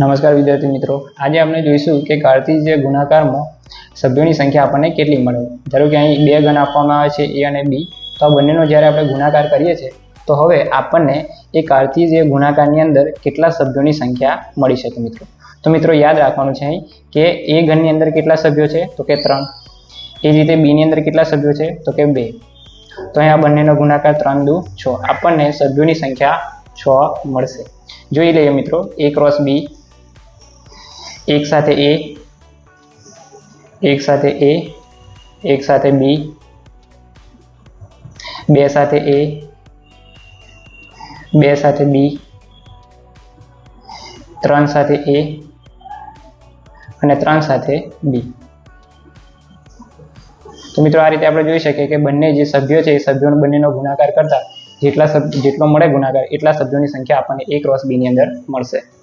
નમસ્કાર વિદ્યાર્થી મિત્રો. આજે આપણે જોઈશું કે કાર્તીય ગુણાકારમાં સભ્યોની સંખ્યા આપણને કેટલી મળે. ધારો કે અહીં બે ગણ આપવામાં આવે છે, એ અને બી. તો આ બંનેનો જ્યારે આપણે ગુણાકાર કરીએ છીએ, તો હવે આપણને એ કાર્તીય ગુણાકારની અંદર કેટલા સભ્યોની સંખ્યા મળી શકે મિત્રો. તો મિત્રો યાદ રાખવાનું છે અહીં કે એ ગણની અંદર કેટલા સભ્યો છે? તો કે ત્રણ. એ જ રીતે બીની અંદર કેટલા સભ્યો છે? તો કે બે. તો અહીં આ બંનેનો ગુણાકાર ત્રણ દુ છ. આપણને સભ્યોની સંખ્યા છ મળશે. જોઈ લઈએ મિત્રો. એ ક્રોસ બી એક સાથે એ એક સાથે એ એક સાથે બી બે સાથે એ બે સાથે બી ત્રણ સાથે એ અને ત્રણ સાથે બી તો મિત્રો આ રીતે આપણે જોઈ શકીએ કે બંને જે સભ્યો છે એ સભ્યો બંનેનો ગુણાકાર કરતા જેટલા જેટલો મળે ગુણાકાર, એટલા સભ્યોની સંખ્યા આપણને એક ક્રોસ બીની અંદર મળશે.